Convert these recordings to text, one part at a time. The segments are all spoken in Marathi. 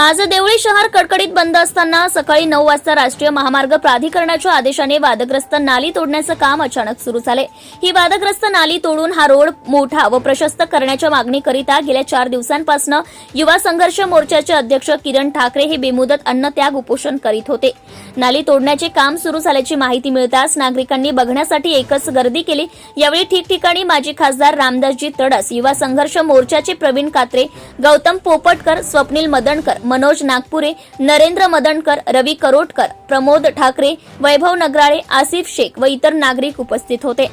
आज देवळी शहर कडकडीत बंद असताना सकाळी नऊ वाजता राष्ट्रीय महामार्ग प्राधिकरणाच्या आदेशाने वादग्रस्त नाली तोडण्याचं काम अचानक सुरू झाले. ही वादग्रस्त नाली तोडून हा रोड मोठा व प्रशस्त करण्याच्या मागणीकरिता गेल्या चार दिवसांपासून युवा संघर्ष मोर्चाचे अध्यक्ष किरण ठाकरे हे बेमुदत अन्नत्याग उपोषण करीत होते. नाली तोडण्याचे काम सुरू झाल्याची माहिती मिळताच नागरिकांनी बघण्यासाठी एकच गर्दी केली. यावेळी ठिकठिकाणी माजी खासदार रामदासजी तडस युवा संघर्ष मोर्चाचे प्रवीण कात्रे गौतम पोपटकर स्वप्नील मदणकर मनोज नागपुरे नरेंद्र मदणकर रवी करोटकर प्रमोद ठाकरे वैभव नगराळे आसिफ शेख व इतर नागरिक उपस्थित होते.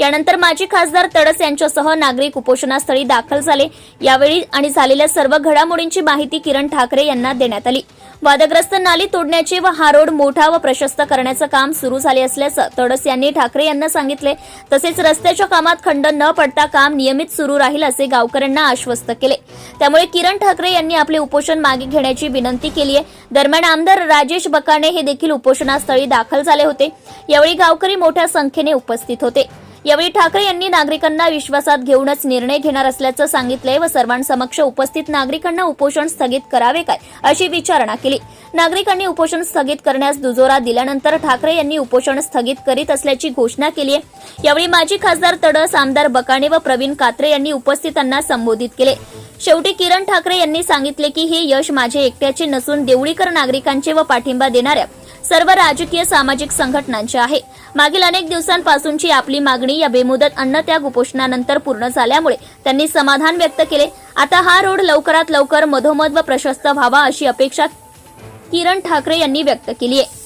यानंतर माजी खासदार तडस यांच्यासह नागरिक उपोषणास्थळी दाखल झाले. यावेळी आणि झालेल्या सर्व घडामोडींची माहिती किरण ठाकरे यांना देण्यात आली. वादग्रस्त नाली तोडण्याचे व हा रोड मोठा व प्रशस्त करण्याचं काम सुरू झाले असल्याचं तडस यांनी ठाकरे यांना सांगितले. तसेच रस्त्याच्या कामात खंड न पडता काम नियमित सुरू राहील असे गावकऱ्यांना आश्वस्त केले. त्यामुळे किरण ठाकरे यांनी आपले उपोषण मागे घेण्याची विनंती केली आहे. दरम्यान आमदार राजेश बकाणे हे देखील उपोषणास्थळी दाखल झाले होते. यावेळी गावकरी मोठ्या संख्येने उपस्थित होते. यावेळी ठाकरे यांनी नागरिकांना विश्वासात घेऊनच निर्णय घेणार असल्याचं सांगितलंय व सर्वांसमक्ष उपस्थित नागरिकांना उपोषण स्थगित करावे काय अशी विचारणा केली. नागरिकांनी उपोषण स्थगित करण्यास दुजोरा दिल्यानंतर ठाकरे यांनी उपोषण स्थगित करीत असल्याची घोषणा केली आहे. यावेळी माजी खासदार तडस आमदार बकाणे व प्रवीण कात्रे यांनी उपस्थितांना संबोधित केले. शेवटी किरण ठाकरे यांनी सांगितले की हे यश माझे एकट्याचे नसून देवळीकर नागरिकांचे व पाठिंबा देणाऱ्या सर्व राजकीय सामाजिक संघटनांची आहे. मागील अनेक दिवसांपासूनची आपली मागणी या बेमुदत अन्नत्याग उपोषणानंतर पूर्ण झाल्यामुळे त्यांनी समाधान व्यक्त केले. आता हा रोड लवकरात लवकर मधोमध व प्रशस्त व्हावा अशी अपेक्षा किरण ठाकरे यांनी व्यक्त केली आहे.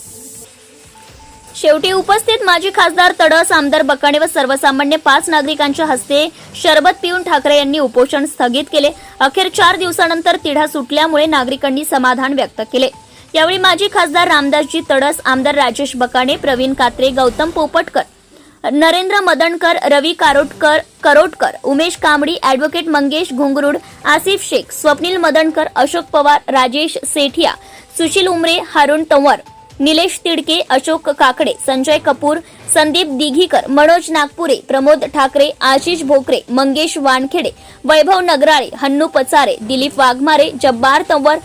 शेवटी उपस्थित माजी खासदार तडस आमदार बकाणे व सर्वसामान्य पाच नागरिकांच्या हस्ते शरबत पिऊन ठाकरे यांनी उपोषण स्थगित केले. अखेर चार दिवसानंतर तिढा सुटल्यामुळे नागरिकांनी समाधान व्यक्त केले. यावेळी माजी खासदार रामदासजी तडस आमदार राजेश बकाणे प्रवीण कात्रे गौतम पोपटकर नरेंद्र मदणकर रवी कारोटकर करोटकर उमेश कांबडी अॅडव्होकेट मंगेश घुंगरुड आसिफ शेख स्वप्नील मदणकर अशोक पवार राजेश सेठिया सुशील उमरे हारुण तंवर निलेश तिडके अशोक काकडे संजय कपूर संदीप दिघीकर मनोज नागपुरे प्रमोद ठाकरे आशिष भोकरे मंगेश वानखेडे वैभव नगराळे हन्नू पचारे दिलीप वाघमारे जब्बार तंवर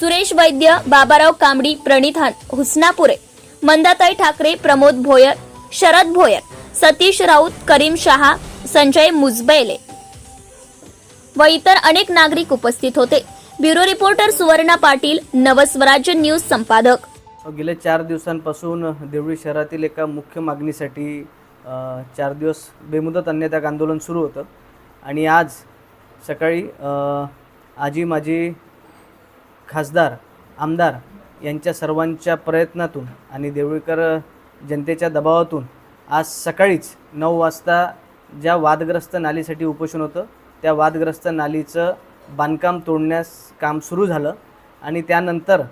सुरेश वैद्य बाबाराव कांबडी प्रणित हन- हुसनापुरे मंदाताई ठाकरे प्रमोद भोयर शरद भोयर सतीश राऊत करीम शहा संजय मुजबैले व इतर अनेक नागरिक उपस्थित होते. Bureau reporter Suvarna Patil Navswarajya news संपादक. गेल्या चार दिवसांपासून देवळी शहरातील एका मुख्य मागणीसाठी चार दिवस बेमुदत अन्नत्याग आंदोलन सुरू होतं. आणि आज सकाळी आजी माझी खासदार आमदार यांच्या सर्वांच्या प्रयत्नातून आणि देवळीकर जनतेच्या दबावातून आज सकाळीच नऊ वाजता ज्या वादग्रस्त नालीसाठी उपोषण होतं त्या वादग्रस्त नालीचं बांधकाम तोडण्यास काम सुरू झालं आणि त्यानंतर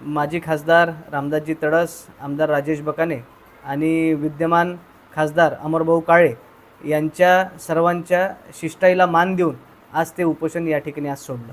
माजी खासदार रामदासजी तडस आमदार राजेश बकाने आणि विद्यमान खासदार अमरभाऊ काळे यांच्या सर्वांच्या शिष्टाईला मान देऊन आज ते उपोषण या ठिकाणी आज सोडलं.